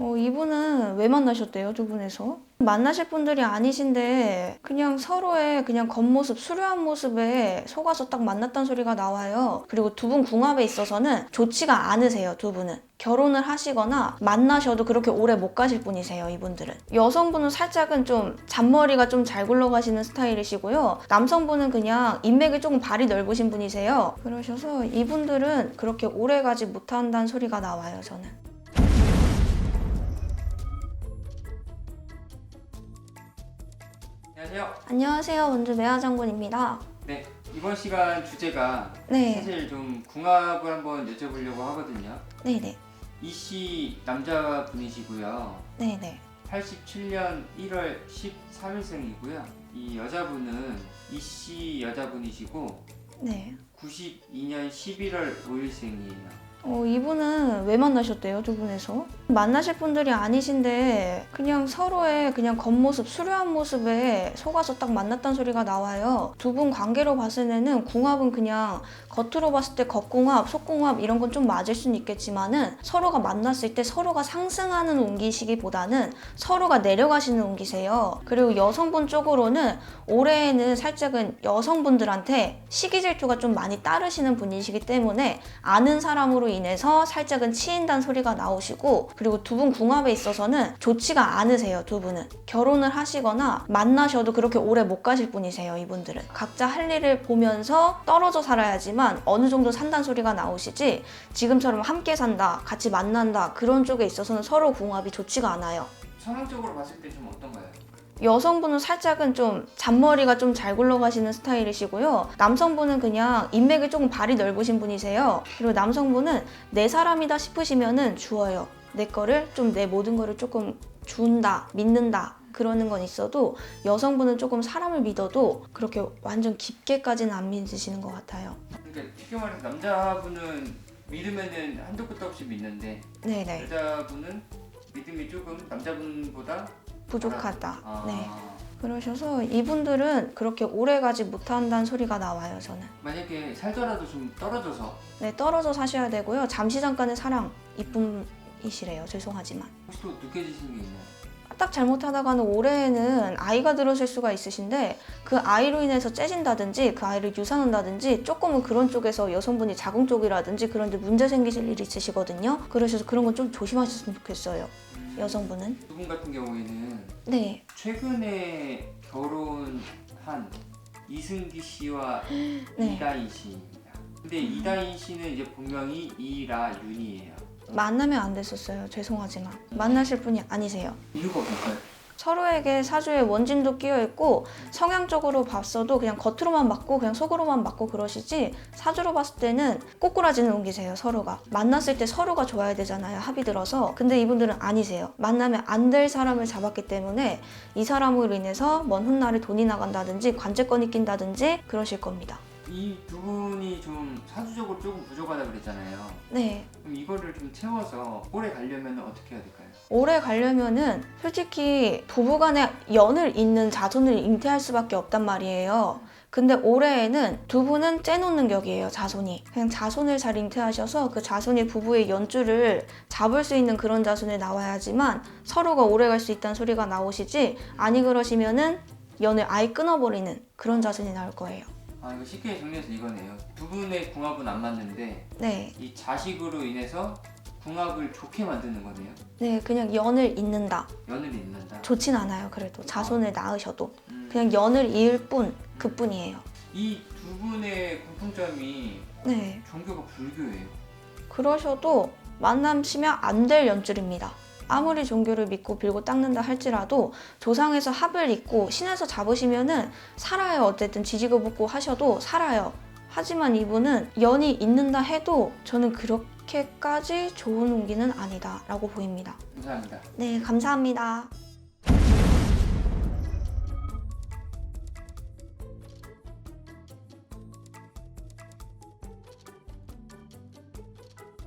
어, 이분은 왜 만나셨대요, 두 분에서? 만나실 분들이 아니신데 그냥 서로의 그냥 겉모습, 수려한 모습에 속아서 딱 만났단 소리가 나와요. 그리고 두 분 궁합에 있어서는 좋지가 않으세요, 두 분은. 결혼을 하시거나 만나셔도 그렇게 오래 못 가실 분이세요, 이분들은. 여성분은 살짝은 좀 잔머리가 좀 잘 굴러가시는 스타일이시고요. 남성분은 그냥 인맥이 조금 발이 넓으신 분이세요. 그러셔서 이분들은 그렇게 오래 가지 못한다는 소리가 나와요, 저는. 안녕하세요. 안녕하세요. 원주 매화 장군입니다. 네 이번 시간 주제가 네. 사실 좀 궁합을 한번 여쭤보려고 하거든요. 네네. 이 씨 남자분이시고요. 네네. 87년 1월 13일생이고요. 이 여자분은 이 씨 여자분이시고 네. 92년 11월 5일생이에요. 어, 이분은 왜 만나셨대요, 두 분에서? 만나실 분들이 아니신데 그냥 서로의 그냥 겉모습, 수려한 모습에 속아서 딱 만났단 소리가 나와요. 두 분 관계로 봤을 때는 궁합은 그냥 겉으로 봤을 때 겉궁합, 속궁합 이런 건 좀 맞을 수는 있겠지만은 서로가 만났을 때 서로가 상승하는 운기시기보다는 서로가 내려가시는 운기세요. 그리고 여성분 쪽으로는 올해에는 살짝은 여성분들한테 시기 질투가 좀 많이 따르시는 분이시기 때문에 아는 사람으로 인해서 살짝은 치인다는 소리가 나오시고 그리고 두 분 궁합에 있어서는 좋지가 않으세요 두 분은. 결혼을 하시거나 만나셔도 그렇게 오래 못 가실 분이세요 이분들은. 각자 할 일을 보면서 떨어져 살아야지만 어느 정도 산다는 소리가 나오시지 지금처럼 함께 산다 같이 만난다 그런 쪽에 있어서는 서로 궁합이 좋지가 않아요. 성향적으로 봤을 때 좀 어떤가요? 여성분은 살짝은 좀 잔머리가 좀 잘 굴러가시는 스타일이시고요. 남성분은 그냥 인맥이 조금 발이 넓으신 분이세요. 그리고 남성분은 내 사람이다 싶으시면은 주어요. 내 거를 좀 내 모든 거를 조금 준다, 믿는다. 그러는 건 있어도 여성분은 조금 사람을 믿어도 그렇게 완전 깊게까지는 안 믿으시는 것 같아요. 그러니까 쉽게 말해서 남자분은 믿으면은 한도 끝도 없이 믿는데 네네. 여자분은 믿음이 조금 남자분보다 부족하다. 아, 네. 그러셔서 이분들은 그렇게 오래 가지 못한다는 소리가 나와요, 저는. 만약에 살더라도 좀 떨어져서 네, 떨어져 사셔야 되고요. 잠시 잠깐의 사랑 이쁨이시래요. 죄송하지만. 혹시 또 느껴지시는 게 있나요? 딱 잘못하다가는 올해에는 아이가 들어설 수가 있으신데 그 아이로 인해서 째진다든지 그 아이를 유산한다든지 조금은 그런 쪽에서 여성분이 자궁 쪽이라든지 그런 데 문제 생기실 일이 있으시거든요. 그러셔서 그런 건 좀 조심하셨으면 좋겠어요. 음, 여성분은. 두 분 같은 경우에는 네. 최근에 결혼한 이승기 씨와 네. 이다인 씨입니다. 근데 이다인 씨는 이제 본명이 이라윤이에요. 만나면 안 됐었어요. 죄송하지만. 만나실 분이 아니세요. 이유가 뭘까요? 서로에게 사주에 원진도 끼어 있고 성향적으로 봤어도 그냥 겉으로만 맞고 그냥 속으로만 맞고 그러시지 사주로 봤을 때는 꼬꾸라지는 운기세요 서로가. 만났을 때 서로가 좋아야 되잖아요 합이 들어서. 근데 이분들은 아니세요. 만나면 안 될 사람을 잡았기 때문에 이 사람으로 인해서 먼 훗날에 돈이 나간다든지 관제권이 낀다든지 그러실 겁니다. 이 두 분이 좀 사주적으로 조금 부족하다 그랬잖아요. 네. 그럼 이거를 좀 채워서 오래 가려면 어떻게 해야 될까요? 오래 가려면은 솔직히 부부간에 연을 잇는 자손을 잉태할 수밖에 없단 말이에요. 근데 올해에는 두 분은 째놓는 격이에요, 자손이. 그냥 자손을 잘 잉태하셔서 그 자손이 부부의 연줄을 잡을 수 있는 그런 자손이 나와야지만 서로가 오래 갈 수 있다는 소리가 나오시지, 아니 그러시면은 연을 아예 끊어버리는 그런 자손이 나올 거예요. 아 이거 쉽게 정리해서 이거네요. 두 분의 궁합은 안 맞는데 네. 이 자식으로 인해서 궁합을 좋게 만드는 거네요. 네, 그냥 연을 잇는다. 연을 잇는다. 좋진 않아요, 그래도. 자손을 낳으셔도. 음, 그냥 연을 이을 뿐, 그 뿐이에요. 이두 분의 공통점이 네. 종교가 불교예요. 그러셔도 만남시면 안 될 연줄입니다. 아무리 종교를 믿고 빌고 닦는다 할지라도 조상에서 합을 잇고 신에서 잡으시면은 살아요. 어쨌든 지지고 볶고 하셔도 살아요. 하지만 이분은 연이 있는다 해도 저는 그렇게 까지 좋은 운기는 아니다 라고 보입니다. 감사합니다. 네, 감사합니다.